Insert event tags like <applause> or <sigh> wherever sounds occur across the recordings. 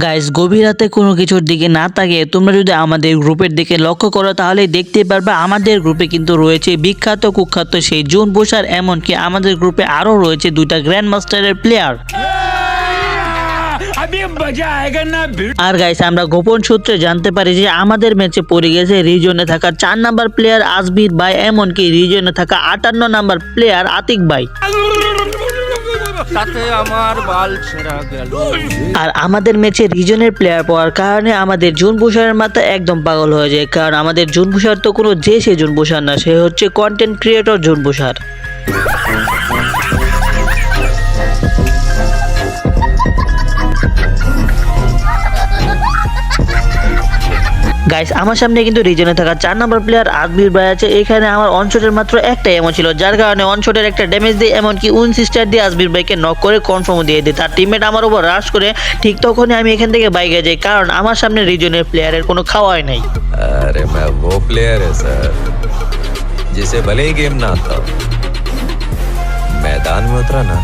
Guys গভীর রাতে কোনো কিছুর দিকে না তাকিয়ে তোমরা যদি আমাদের গ্রুপের দিকে লক্ষ্য করো তাহলে দেখতে পারবে আমাদের গ্রুপে কিন্তু রয়েছে বিখ্যাত কুখ্যাত সেই জুন বোসার এমনকি আমাদের গ্রুপে আরও রয়েছে দুইটা গ্র্যান্ড মাস্টারের প্লেয়ার আর গাইস আমরা গোপন সূত্রে জানতে পারি যে আমাদের ম্যাচে পড়ে গেছে রিজনে থাকা চার নাম্বার প্লেয়ার আজমির ভাই এমনকি রিজনে থাকা আটান্ন নাম্বার প্লেয়ার আতিক ভাই। <laughs> তাতে আমার বাল ছেঁড়া গেল। আর আমাদের ম্যাচে রিজনের প্লেয়ার পাওয়ার কারণে আমাদের জুন বুসারের মাথা একদম পাগল হয়ে যায়, কারণ আমাদের জুন বুসার তো কোনো যে সে জুন বুসার না, সে হচ্ছে কন্টেন্ট ক্রিয়েটর জুন বুসার গাইস আমার সামনে কিন্তু রিজনে থাকা চার নম্বর প্লেয়ার আজমির ভাই আছে এখানে আমার অনশটের মাত্র একটা এমন ছিল যার কারণে অনশটের একটা ড্যামেজ দিয়ে এমনকি উন সিস্টার দিয়ে আজমির ভাইকে নক করে কনফার্ম দিয়ে দিই তার টিমমেট আমার উপর রাশ করে ঠিক তখনই আমি এখান থেকে বাইকে যাই কারণ আমার সামনে রিজনের প্লেয়ারের কোনো খাওয়াই নাই अरे मैं वो प्लेयर है सर जिसे भले ही गेम ना आता हो। मैदान में उतरा ना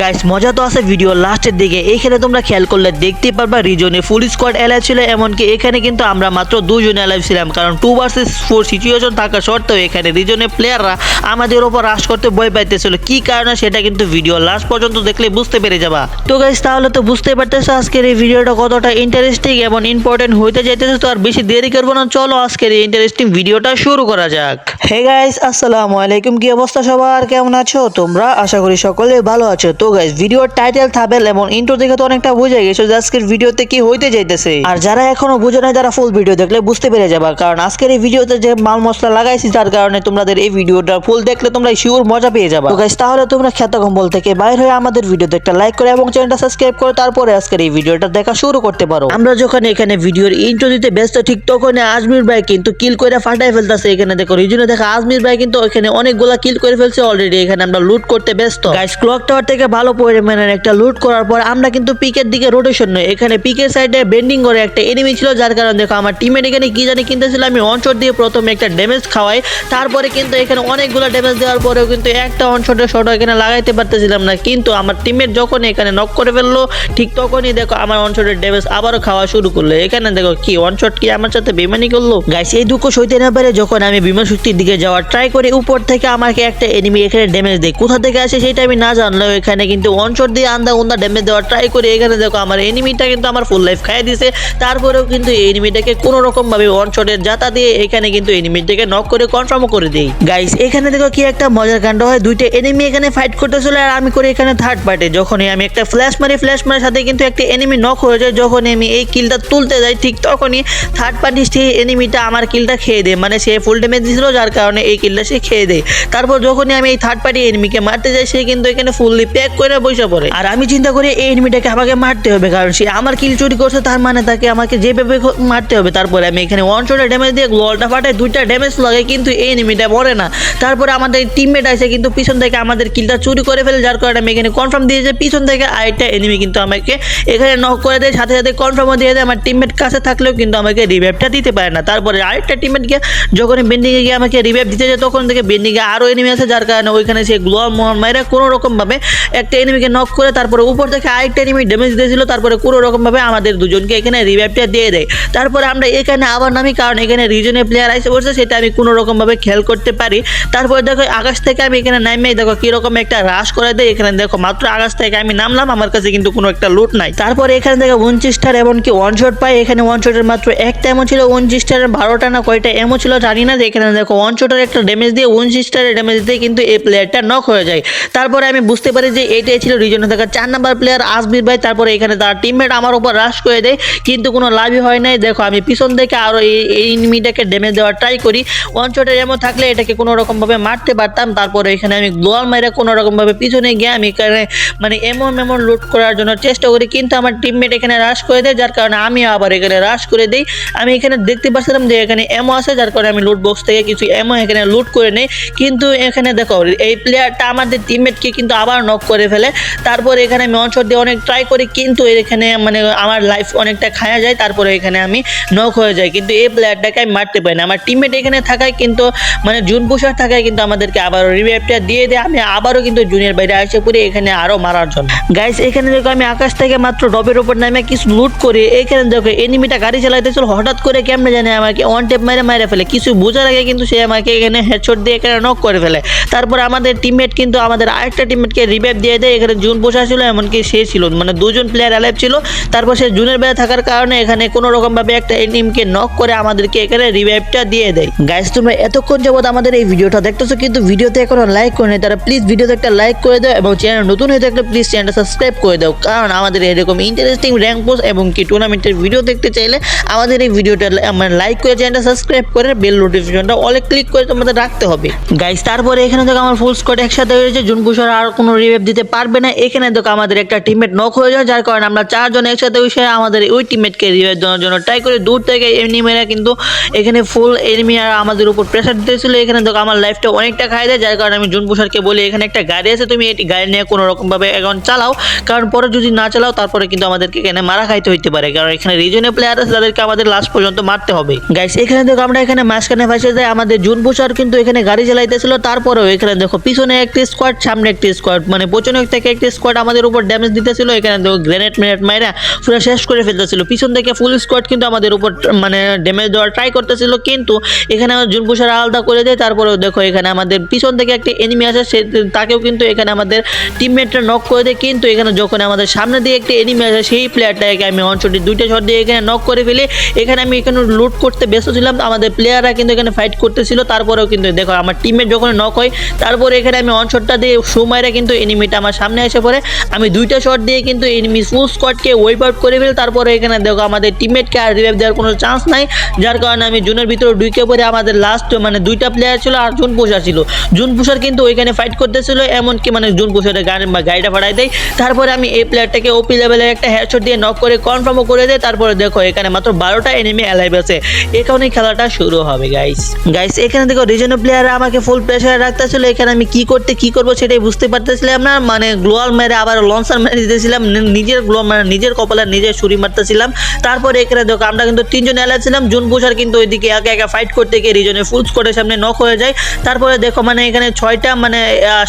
গাইস মজা তো আছে ভিডিও লাস্টের দিকে। এইখানে তোমরা খেয়াল করলে দেখতে পারবা রিজনে ফুল স্কোয়াড অ্যালাইভ ছিল এমনকি এখানে কিন্তু আমরা মাত্র দুজন অ্যালাইভ ছিলাম কারণ টু ভার্সেস ফোর সিচুয়েশন থাকা সত্ত্বেও এখানে রিজনে প্লেয়াররা আমাদের ওপর রাশ করতে ভয় পাইতেছিল। কি কারণে সেটা কিন্তু ভিডিও লাস্ট পর্যন্ত দেখলে বুঝতে পেরে যাবা। তো গাইস তাহলে তো বুঝতে পারতেছো আজকের এই ভিডিওটা কতটা ইন্টারেস্টিং এবং ইম্পর্টেন্ট হইতে যাইতেছে তো আর বেশি দেরি করব না। চলো আজকের এই ইন্টারেস্টিং ভিডিওটা শুরু করা যাক। হে গাইস আসসালামু আলাইকুম। কি অবস্থা সবার? কেমন আছো? তোমরা? আশা করি সকলে ভালো আছো। তো গাইস ভিডিওর টাইটেল থাবেল এবং ইন্ট্রো দেখে তো অনেকটা বুঝে গেছো যে আজকের ভিডিওতে কি হইতে যাইতেছে। আর যারা এখনও বুঝে নাই তারা ফুল ভিডিও দেখলে বুঝতে পেরে যাবা। কারণ আজকের এই ভিডিওতে যে মাল মশলা লাগাইছি, তার কারণে তোমাদের এই ভিডিওটা ফুল দেখলে তোমরা শিওর মজা পেয়ে যাবা। তো গাইস তাহলে তোমরা খ্যাত কম্বল থেকে বাইর হয়ে আমাদের ভিডিওতে একটা লাইক করে এবং চ্যানেলটা সাবস্ক্রাইব করে তারপরে আজকের এই ভিডিওটা দেখা শুরু করতে পারো। আমরা যখন এখানে ভিডিওর ইন্ট্রো দিতে ব্যস্ত, ঠিক তখন আজমির ভাই কিন্তু কিল করে ফাটাই ফেলতেছে। এখানে দেখো, রিজনে দেখা, আজমির ভাই কিন্তু এখানে অনেকগুলা কিল করে ফেলছে অলরেডি এখানে আমরা লুট করতে ব্যস্ত। গাইস ক্লক টাওয়ার থেকে ভালো পরিমাণের একটা লুট করার পর আমরা কিন্তু পিকের দিকে রোটেশন নই। এখানে পিকের সাইডে বেন্ডিং করে একটা এনিমি ছিল, যার কারণে দেখো আমার টিমের এখানে কি জানি কিনতেছিল, আমি অনশট দিয়ে প্রথমে একটা ড্যামেজ খাওয়াই। তারপরে কিন্তু এখানে অনেকগুলো ড্যামেজ দেওয়ার পরেও কিন্তু একটা অনশটের শট এখানে লাগাইতে পারতেছিলাম না। কিন্তু আমার টিমের যখন এখানে নক করে ফেলল, ঠিক তখনই দেখো আমার অনশটের ড্যামেজ আবারও খাওয়া শুরু করল। এখানে দেখো কি অনশট কি আমার সাথে বেমানি করল? গাইস এই দুঃখ সইতে না পারে যখন আমি বিমান শক্তির দিকে যাওয়ার ট্রাই করি, উপর থেকে আমাকে একটা এনিমি এখানে ড্যামেজ দেয়। কোথা থেকে আসে সেটা আমি না জানলেও এখানে কিন্তু অনশট দিয়ে আন্দা উন্দা ড্যামেজ দেওয়ার ট্রাই করি এখানে দেখো আমার এনিমিটা কিন্তু আমার ফুল লাইফ খাই দিছে। তারপরেও কিন্তু এই এনিমিটাকে কোনো রকম ভাবে অনশটের জাতা দিয়ে এখানে কিন্তু এনিমিটাকে নক করে কনফার্ম করে দেই। গাইস এখানে দেখো কি একটা মজার কাণ্ড হয়। দুইটা এনিমি এখানে ফাইট করতেছিল আর আমি করি এখানে থার্ড পার্টি যখনই আমি একটা ফ্ল্যাশ মারি ফ্ল্যাশ মারার সাথে কিন্তু একটা এনিমি নক হয়ে যায়। যখনই আমি এই কিলটা তুলতে যাই, ঠিক তখনই থার্ড পার্টি সেই এনিমিটা আমার কিলটা খেয়ে দেয়। মানে সে ফুল ড্যামেজ দিছিল, যার কারণে এই কিলটা সে খেয়ে দেয়। তারপর যখনই আমি এই থার্ড পার্টি এনিমিকে মারতে যাই সে কিন্তু এখানে ফুললি প্যাক করে বসে পড়ে। আর আমি চিন্তা করি এই এনিমিটাকে আমাকে মারতে হবে, কারণ সে আমার কিল চুরি করছে, তার মানে তাকে আমাকে যেভাবে মারতে হবে। তারপরে আমি এখানে ওয়ান শটে ড্যামেজ দিয়ে গোলটা ফাটাই, দুইটা ড্যামেজ লাগে, কিন্তু এই এনিমিটা মরে না। তারপরে আমাদের টিমমেট আছে, কিন্তু পিছন থেকে আমাদের কিলটা চুরি করে ফেলে, যার কারণে আমি এখানে কনফার্ম দিয়ে যে পিছন থেকে আরেকটা এনিমি কিন্তু আমাকে এখানে নক করে দেয়, সাথে সাথে কনফার্মও দিয়ে দেয়। আমার টিমমেট কাছে থাকলেও কিন্তু আমাকে রিভাইভটা দিতে পারে না। তারপরে আরেকটা টিমমেট গিয়ে যখন বেন্ডিংয়ে গিয়ে আমাকে রিভাইভ দিতে যায়, তখন থেকে বেন্ডিংয়ে আরও এনিমি আছে, যার কারণে ওইখানে সে গ্লোয়ার মাইরা কোনো রকমভাবে একটা এনিমিকে নক করে তারপরে উপর থেকে আরেকটা এনিমি ড্যামেজ দিয়েছিল, তারপরে কোনো রকমভাবে আমাদের দুজনকে এখানে রিভাইভটা দিয়ে দেয়। তারপরে আমরা এখানে আবার নামি, কারণ এখানে রিজনে প্লেয়ার এসে বসে, সেটা আমি কোনো রকমভাবে খেয়াল করতে পারি। তারপরে দেখো, আকাশ থেকে আমি এখানে নামে দেখো কীরকম একটা হ্রাস করে দেয়। এখানে দেখো, মাত্র আকাশ থেকে আমি নামলাম, আমার কাছে কিন্তু কোনো একটা লুট নাই। তারপরে এখানে দেখো উনচিস্টার এমনকি ওয়ান শট পাই এখানে ওয়ান শটের মাত্র একটা এমন ছিল। উনচিস্টারের বারোটা না কয়টা এমন ছিল জানি না, যে এখানে দেখো ওয়ান শটের একটা ড্যামেজ দিয়ে উনচিস্টারের ড্যামেজ দিয়ে কিন্তু এই প্লেয়ারটা নক হয়ে যায়। তারপরে আমি বুঝতে পারি যে এটাই ছিল রিজনে থাকা চার নাম্বার প্লেয়ার আজমির ভাই, তারপরে এখানে তার টিমমেট আমার উপর রাশ করে দেয়, কিন্তু কোনো লাভই হয় নাই। দেখো, আমি পিছন থেকে আরও এই এনিমিটাকে ড্যামেজ দেওয়ার ট্রাই করি। ওয়ান শটের এমন থাকলে এটাকে কোনো রকমভাবে মারতে পারতাম। তারপরে এখানে আমি গ্লোয়াল মাইরা কোনো রকমভাবে পিছনে গিয়ে আমি এখানে মানে এমন এমন লুট করার জন্য চেষ্টা করি, কিন্তু আমার টিমমেট এখানে রাশ করে দেয়, যার কারণে আমি আবার এখানে রাশ করে দিই। আমি এখানে দেখতে পাচ্ছিলাম যে এখানে এমো আছে, যার কারণে আমি লুট বক্স থেকে কিছু এমো এখানে লুট করে নেই। কিন্তু এখানে দেখো, এই প্লেয়ারটা আমাদের টিমমেটকে কিন্তু আবার নক করে ফেলে। তারপর এখানে আমি অনশট দিয়ে অনেক ট্রাই করি, কিন্তু এখানে মানে আমার লাইফ অনেকটা খায়া যায়, তারপরে এখানে আমি নক হয়ে যাই। কিন্তু এই প্লেয়ারটাকে আমি মারতে পারি না। আমার টিমমেট এখানে থাকায় কিন্তু মানে জুন পুষার থাকায় কিন্তু আমাদেরকে আবার রিভাইভটা দিয়ে দেয়। আমি আবারও কিন্তু জুনের বাইরে আসে পড়ি, এখানে আরও মারার জন্য। গাইস এখানে দেখো আমি আকাশ থেকে মাত্র ডবের উপর নামে কিছু লুট করি। এখানে দেখো এনিমিটা গাড়ি চালাইতেছিল, হঠাৎ করে কেমনে জানে আমাকে ওয়ান টেপ মেরে মেরে ফেলে। কিছু বোঝার আগে কিন্তু সে আমাকে এখানে হেডশট দিয়ে এখানে নক করে ফেলে। তারপর আমাদের টিমমেট কিন্তু আমাদের আরেকটা টিমমেটকে রিভাইভ দিয়ে দেয়। এখানে জুন বসা ছিল এমনকি সে ছিল মানে দুজন প্লেয়ার অ্যালাইভ ছিল। তারপর সে জুনের বেলা থাকার কারণে এখানে কোনো রকম ভাবে একটা টিমকে নক করে আমাদেরকে এখানে রিভাইভটা দিয়ে দেয়। গাইস তোমরা এতক্ষণ যাবত আমাদের এই ভিডিওটা দেখতেছো, কিন্তু ভিডিওতে এখনও লাইক করে নেই, তারা প্লিজ ভিডিওতে একটা লাইক করে দাও এবং চ্যানেল নতুন হয়ে থাকলে প্লিজ চ্যানেলটা সাবস্ক্রাইব করে দাও। কারণ আমাদের এরকম ইন্টারেস্টিং র্যাঙ্ক পোস্ট এবং কি টুর্নামেন্টের ভিডিও দেখতে চাইলে আমাদের এই ভিডিওটা মানে লাইক করে চ্যানেলটা সাবস্ক্রাইব করে বেল নোটিফিকেশনটা অলে ক্লিক করে তোমাদের রাখতে হবে। গাইস তারপরে এখানে দেখো আমার ফুল স্কোয়াড একসাথে হয়েছে জুন পুষার আর কোনো রিভাইভ দিতে পারবে না। এখানে দেখো আমাদের একটা টিমমেট নক হয়ে যায়, যার কারণে আমরা চারজন একসাথে বসে আমাদের ওই টিমমেটকে রিভাইভ দেওয়ার জন্য ট্রাই করি। দূর থেকে এনিমিরা কিন্তু এখানে ফুল এনিমি আর আমাদের উপর প্রেশার দিতেছিল। এখানে দেখো আমার লাইফটা অনেকটা খাই দেয়, যার কারণে আমি জুন পুষারকে বলি, এখানে একটা গাড়ি আছে, তুমি এটি গাড়ি নিয়ে কোনো রকমভাবে এখন চালাও। কারণ পরে যদি না চালাও, তারপরে কিন্তু আমাদেরকে এখানে মারা খাইতে হইতে পারে। কারণ এখানে রিজনে প্লেয়ার আছে, তাদেরকে আমাদের লাস্ট পর্যন্ত মারতে হবে। গাইস এখানে দেখো আমরা এখানে মাঝখানে ফাঁসে যাই। আমাদের জুন পুষার কিন্তু এখানে গাড়ি চালাইতেছিল, তারপরেও এখানে দেখো পিছনে একটি স্কোয়াড সামনে একটি স্কোয়াড মানে পেছনে থেকে একটি স্কোয়াড আমাদের উপর ড্যামেজ দিতেছিল, এখানে দেখো গ্রেনেড মেনেট মাইরা পুরো শেষ করে ফেলতেছিল। পিছন থেকে ফুল স্কোয়াড কিন্তু আমাদের উপর মানে ড্যামেজ দেওয়ার ট্রাই করতেছিল, কিন্তু এখানে আমার জুন পুষার আলাদা করে দেয়, তারপরেও দেখো এখানে আমাদের পিছন থেকে একটি এনিমি আসে, সে তাকেও কিন্তু এখানে আমাদের টিমমেটরা নক করে দেয়, কিন্তু এখানে যখন আমাদের সামনে দিয়ে একটি এনিমি আসে, সেই প্লেয়ারটাকে আমি অনশটি দুইটা শট দিয়ে এখানে নক করে ফেলি। এখানে আমি এখানে লুট করতে ব্যস্ত ছিলাম আমাদের প্লেয়াররা কিন্তু এখানে ফাইট করতেছিল, তারপরেও কিন্তু দেখো আমার টিমমেট যখন নক হয়, তারপরে এখানে আমি অন দিয়ে সুমাইরা কিন্তু এনিমিটা আমার সামনে এসে পড়ে। আমি দুইটা শট দিয়ে কিন্তু এনিমি ফুল স্কোয়াডকে ওয়াইপ আউট করে ফেলি। তারপরে এখানে দেখো আমাদের টিমমেটকে আর রিভাইভ দেওয়ার কোনো চান্স নাই। যার কারণে আমি জুনের ভিতরে ঢুকে পড়ে আমাদের লাস্ট মানে দুইটা প্লেয়ার ছিল আর জুন পুষার ছিল। জুন পুষার কিন্তু ওইখানে ফাইট করতেছিল, এমনকি মানে জুন পুষারের গাড়ি বা গাড়িটা ফাটাই দেয়। তারপরে আমি এই প্লেয়ারটাকে ওপি লেভেলে একটা হেডশট দিয়ে নক করে কনফার্মও করে দেয়। তারপরে দেখো এখানে মাত্র বারোটা এনিমি অ্যালাইভ আছে। এখানেই খেলাটা শুরু হবে গাইস গাইস এখানে দেখো রিজনাল প্লেয়াররা আমাকে ফুল প্রেশারে রাখতেছিল। এখানে আমি কি করতে, কি করব সেটাই বুঝতে পারতেছিলাম না। মানে গ্লোয়াল মেরে আবার লঞ্চার মেরে দিতেছিলাম নিজের গ্লো মানে নিজের কপালে নিজের ছুরি মারতেছিলাম। তারপরে এখানে দেখো, আমরা কিন্তু তিনজন এলা ছিলাম জুন পুষার কিন্তু ওইদিকে একা একা ফাইট করতে গিয়ে রিজনে ফুল স্কোয়াডের সামনে নক হয়ে যায়। তারপরে দেখো মানে এখানে ছয়টা মানে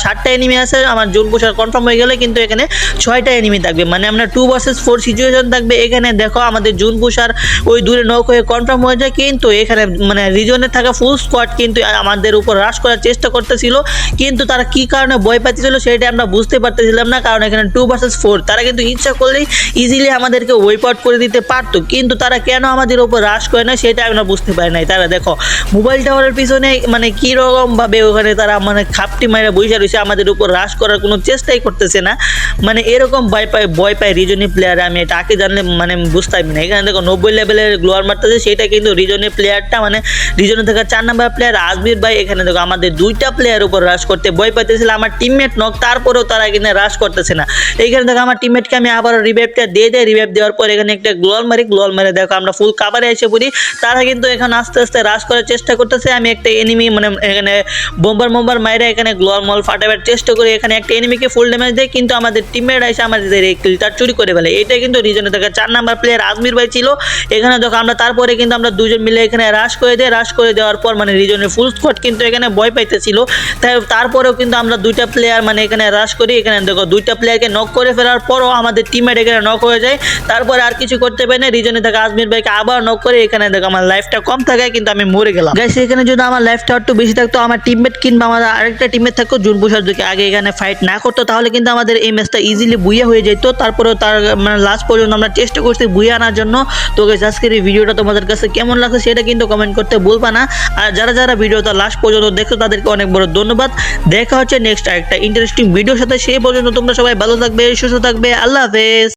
সাতটা এনিমি আছে। আমার জুন পুষার কনফার্ম হয়ে গেলে কিন্তু এখানে ছয়টা এনিমি থাকবে। মানে আমরা টু ভার্সেস ফোর সিচুয়েশন থাকবে। এখানে দেখো, আমাদের জুন পুষার ওই দূরে নক হয়ে কনফার্ম হয়ে যায়। কিন্তু এখানে মানে রিজনে থাকা ফুল স্কোয়াড কিন্তু আমাদের উপর হ্রাস করার চেষ্টা করতেছিল। কিন্তু তারা কি কারণে ভয় পাচ্ছিল সেটা আমরা বুঝতে পারতেছিলাম না, কারণ এখানে টু ভার্সেস ফোর তারা কিন্তু ইচ্ছা করলেই ইজিলি আমাদেরকে ওয়েপ আউট করে দিতে পারতো। কিন্তু তারা কেন আমাদের উপর হ্রাস করে না সেটা আমরা বুঝতে পারি নাই। তারা দেখো মোবাইল টাওয়ারের পিছনে মানে কী রকমভাবে ওখানে তারা মানে খাপটি মাইরা বসে রয়েছে, আমাদের উপর হ্রাস করার কোনো চেষ্টাই করতেছে না। মানে এরকম ভয় পায় ভয় পায় রিজনের প্লেয়ার আমি এটা আগে জানলে মানে বুঝতাম না। এখানে দেখো, নব্বই লেভেলের গ্লোয়ার মারতেছে, সেটা কিন্তু রিজনের প্লেয়ারটা মানে রিজনে থাকা চার নাম্বার প্লেয়ার আজমির ভাই, এখানে দেখো, আমাদের দুইটা প্লেয়ার উপর হ্রাস করতে ভয় পাইতেছিল। আমার টিমমেট নক তারপরেও তারা এখানে হ্রাস করতেছে না। এইখানে দেখো আমার টিমমেটকে আমি আবার রিভাইভটা দিয়ে দেয় রিভাইভ দেওয়ার পর এখানে একটা গ্লোয়াল মারি গ্লোয়াল মারে দেখো আমরা ফুল কাভারে এসে পড়ি। তারা কিন্তু এখন আস্তে আস্তে হ্রাস করার চেষ্টা করতেছে। আমি একটা এনিমি মানে এখানে বোম্বার মোম্বার মাইরে এখানে গ্লোয়াল মল ফাটাবার চেষ্টা করি। এখানে একটা এনিমিকে ফুল ড্যামেজ দেয়, কিন্তু আমাদের টিমমেট এসে আমাদের এই কিলটা চুরি করে ফেলে। এটা কিন্তু রিজনে থাকা চার নাম্বার প্লেয়ার আজমির ভাই ছিল। এখানে দেখো আমরা তারপরে কিন্তু আমরা দুজন মিলে এখানে হ্রাস করে দেয় হ্রাস করে দেওয়ার পর মানে রিজনের ফুল স্কোয়াড কিন্তু এখানে ভয় পাইতেছিল। তাই তারপরেও কিন্তু আমরা দুইটা প্লেয়ার মানে এখানে রাশ করি, এখানে দেখো দুইটা প্লেয়ারকে নক করে ফেলার পরও আমাদের টিমমেট এখানে নক হয়ে যায়। তারপরে আর কিছু করতে পারি না। রিজনে থাকা আজমির ভাইকে আবার নক করে এখানে দেখো আমার লাইফটা কম থাকায় কিন্তু আমি মরে গেলাম। গাইস এখানে যদি আমার লাইফটা একটু বেশি থাকতো, আমার টিমমেট কিংবা আমার আরেকটা টিমমেট থাকতো জুন বুসার যদি আগে এখানে ফাইট না করতো, তাহলে কিন্তু আমাদের এই ম্যাচটা ইজিলি বুইয়া হয়ে যেত। তারপরেও তার মানে লাস্ট পর্যন্ত আমরা চেষ্টা করছি বুইয়া আনার জন্য। তো গাইস আজকের এই ভিডিওটা তোমাদের কাছে কেমন লাগছে সেটা কিন্তু কমেন্ট করতে ভুলবা না। আর যারা যারা ভিডিওটা লাস্ট পর্যন্ত দেখছ, তাদেরকে অনেক বড় ধন্যবাদ। দেখা হচ্ছে নেক্সট আরেকটা ইন্টারেস্টিং ভিডিওর সাথে সেই পর্যন্ত তোমরা সবাই ভালো থাকবে, সুস্থ থাকবে, আল্লাহ হাফেজ।